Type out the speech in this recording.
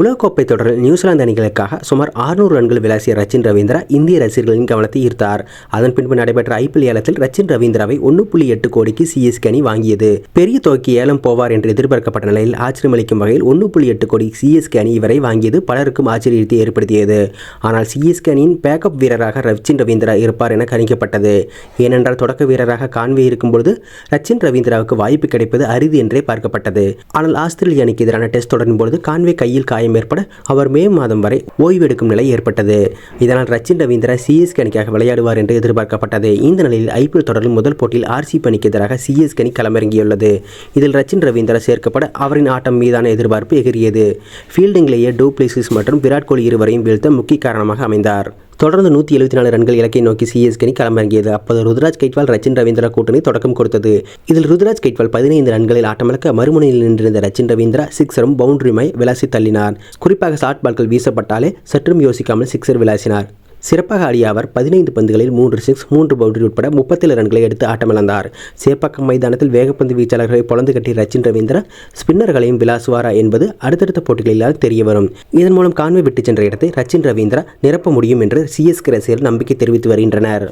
உலகக்கோப்பை தொடரில் நியூசிலாந்து அணிகளுக்காக சுமார் 600 ரன்கள் விளாசிய ரச்சின் ரவீந்திரா இந்திய ரசிகர்களின் கவனத்தை ஈர்த்தார். அதன் பின்பு நடைபெற்ற ஐபிஎல் ஏலத்தில் ரச்சின் ரவீந்திராவை ஒன்று புள்ளி எட்டு கோடிக்கு சிஎஸ்கே அணி வாங்கியது. பெரிய தொகைக்கு ஏலம் போவார் என்று எதிர்பார்க்கப்பட்ட நிலையில் ஆச்சரியமளிக்கும் வகையில் ஒன்று புள்ளி எட்டு கோடி சிஎஸ்கே அணி இவரை வாங்கியது பலருக்கும் ஆச்சரியத்தை ஏற்படுத்தியது. ஆனால் சிஎஸ்கே அணியின் பேக்கப் வீரராக ரச்சின் ரவீந்திரா இருப்பார் என கணிக்கப்பட்டது. ஏனென்றால் தொடக்க வீரராக கான்வே இருக்கும்பொழுது ரச்சின் ரவீந்திராவுக்கு வாய்ப்பு கிடைப்பது அரிது என்றே பார்க்கப்பட்டது. ஆனால் ஆஸ்திரேலிய அணிக்கு எதிரான டெஸ்ட் தொடரின் பொழுது கான்வே கையில் காயம் ஏற்பட அவர் மே மாதம் வரை ஓய்வெடுக்கும் நிலை ஏற்பட்டது. இதனால் ரச்சின் ரவீந்திரா சிஎஸ்கே அணிக்காக விளையாடுவார் என்று எதிர்பார்க்கப்பட்டது. இந்த நிலையில் ஐபிஎல் தொடரில் முதல் போட்டியில் ஆர்சிபி அணிக்கு எதிராக சிஎஸ்கே அணி களமிறங்கியுள்ளது. இதில் ரச்சின் ரவீந்திரா சேர்க்கப்பட அவரின் ஆட்டம் மீதான எதிர்பார்ப்பு எகிரியது ஃபீல்டிங்கிலேயே டூப்ளேசிஸ் மற்றும் விராட் கோலி இருவரையும் வீழ்த்த முக்கிய காரணமாக அமைந்தார். தொடர்ந்து நூற்றி எழுபத்தி நாலு ரன்கள் இலக்கை நோக்கி சிஎஸ்கே அணி களமிறங்கியது. அப்போது ருத்ராஜ் கைட்வால் ரச்சின் ரவீந்திரா கூட்டணி தொடக்கம் கொடுத்தது. இதில் ருத்ராஜ் கைட்வால் பதினைந்து ரன்களில் ஆட்டமிழக்க மறுமுனையில் நின்றிருந்த ரச்சின் ரவீந்திரா சிக்ஸரும் பவுண்டரியுமாய் விளாசி தள்ளினார். குறிப்பாக ஷார்ட் பால்கள் வீசப்பட்டாலே சற்றும் யோசிக்காமல் சிக்ஸர் விளாசினார். சிறப்பாக ஆடிய அவர் பதினைந்து பந்துகளில் மூன்று சிக்ஸ் மூன்று பவுண்டரி உட்பட முப்பத்தி ரன்களை எடுத்து ஆட்டமிழந்தார். சேப்பாக்கம் மைதானத்தில் வேகப்பந்து வீச்சாளர்களை பொழந்து கட்டி ரச்சின் ரவீந்திரா ஸ்பின்னர்களையும் விளாசுவாரா என்பது அடுத்தடுத்த போட்டிகளில் தெரிய வரும். இதன் மூலம் கான்வே விட்டு சென்ற இடத்தை ரச்சின் ரவீந்திரா நிரப்ப முடியும் என்று சிஎஸ்கே ரசிகர்கள் நம்பிக்கை தெரிவித்து வருகின்றனர்.